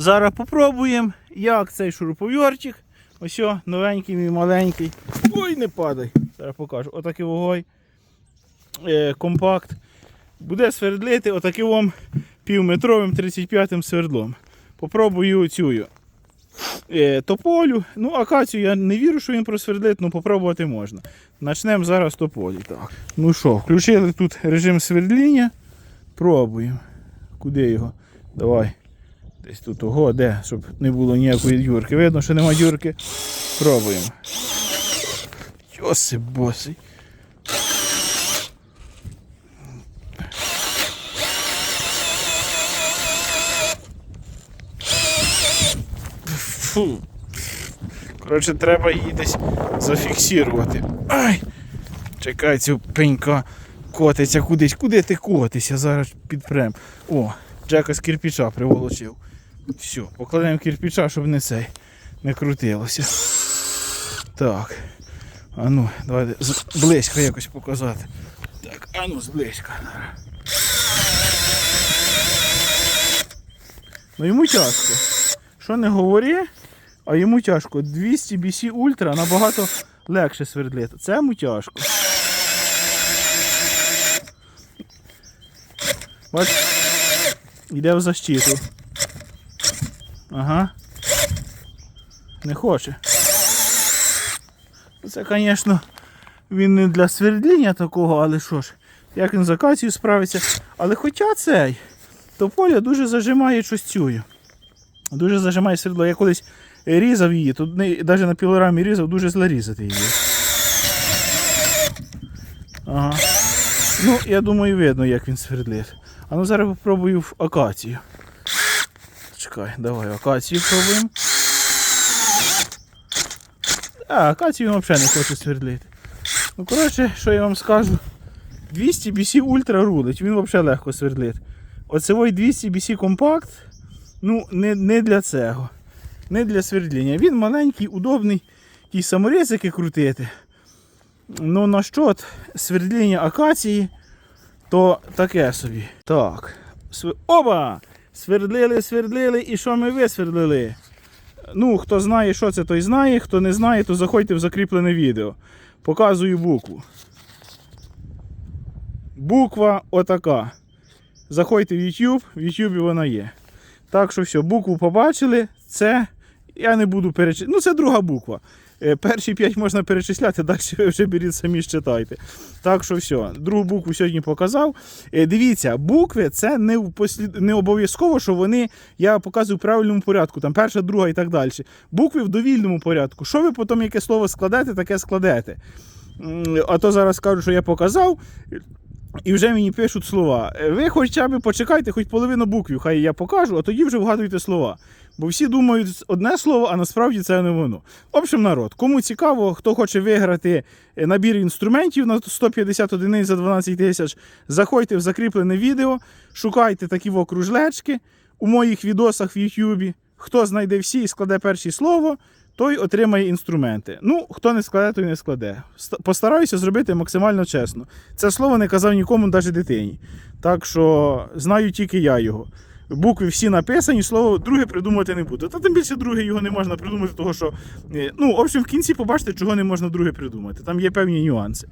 Зараз попробуємо, як цей шуруповертик. Ось новенький мій маленький. Ой, не падай. Зараз покажу. Отакий вогой. Е, компакт. Буде свердлити отаким вам півметровим 35-м свердлом. Попробую цю е, тополю. Ну, акацію я не вірю, що він просвердлить, але попробувати можна. Начнемо зараз тополі. Так. Ну що, включили тут режим свердління. Пробуємо. Куди його? Давай. Десь тут ого, де, щоб не було ніякої дюрки. Видно, що нема дюрки. Пробуємо. Йосип босий. Фу. Коротше, треба її десь зафіксувати. Ай! Чекай, цю пенька котиться кудись. Куди ти котися? Зараз підпрем. О, Джека з кирпича приволочив. Все, покладемо кирпича, щоб не цей не крутилося. Так. А ну, давайте з- близько якось показати. Так, а ну зблизька. Ну йому тяжко. Що не говори, а йому тяжко. 200 BC Ultra набагато легше свердлити. Це йому тяжко. Бач, йде в защиту. Ага. Не хоче. Це, звісно, він не для свердління такого, але що ж, як він з акацією справиться. Але хоча цей, то поля дуже зажимає щось цюю. Дуже зажимає свердло. Я колись різав її, тут навіть на пілорамі різав, дуже зле різати її. Ага. Ну, я думаю, видно, як він свердлить. А ну зараз попробую в акацію. Чекай, давай акацію пробуємо. А, акацію взагалі не хоче свердлити. Ну, коротше, що я вам скажу. 200 BC Ultra рулить, він взагалі легко свердлить. Оцевой 200 BC компакт, ну, не, не для цього. Не для свердління. Він маленький, удобний, ті саморізики крутити. Ну, на що свердління акації, то таке собі. Так. Оба! Свердлили, свердлили, і що ми висвердлили? Ну, хто знає, що це, той знає. Хто не знає, то заходьте в закріплене відео. Показую букву. Буква отака. Заходьте в YouTube, в YouTube вона є. Так що все, букву побачили. Це я не буду перечисляти. Ну, це друга буква. Е, Перші п'ять можна перечисляти, далі ви вже беріть самі читайте. Так що все, другу букву сьогодні показав. Е, Дивіться, букви це не, послід... не обов'язково, що вони, я показую в правильному порядку, там перша, друга і так далі. Букви в довільному порядку. Що ви потім яке слово складете, таке складете. А то зараз кажу, що я показав. І вже мені пишуть слова. Е, Ви хоча б почекайте, хоч половину буквів, хай я покажу, а тоді вже вгадуйте слова. Бо всі думають одне слово, а насправді це не воно. В общем, народ, кому цікаво, хто хоче виграти е, набір інструментів на 150 одиниць за 12 тисяч, заходьте в закріплене відео, шукайте такі во кружлечки у моїх відосах в Ютубі. Хто знайде всі і складе перше слово, той отримає інструменти. Ну, хто не складе, той не складе. Постараюся зробити максимально чесно. Це слово не казав нікому, навіть дитині. Так що знаю тільки я його. Букви всі написані, слово друге придумати не буду. Та тим більше друге його не можна придумати, того що. е, Ну, в общем, в кінці побачите, чого не можна друге придумати. Там є певні нюанси.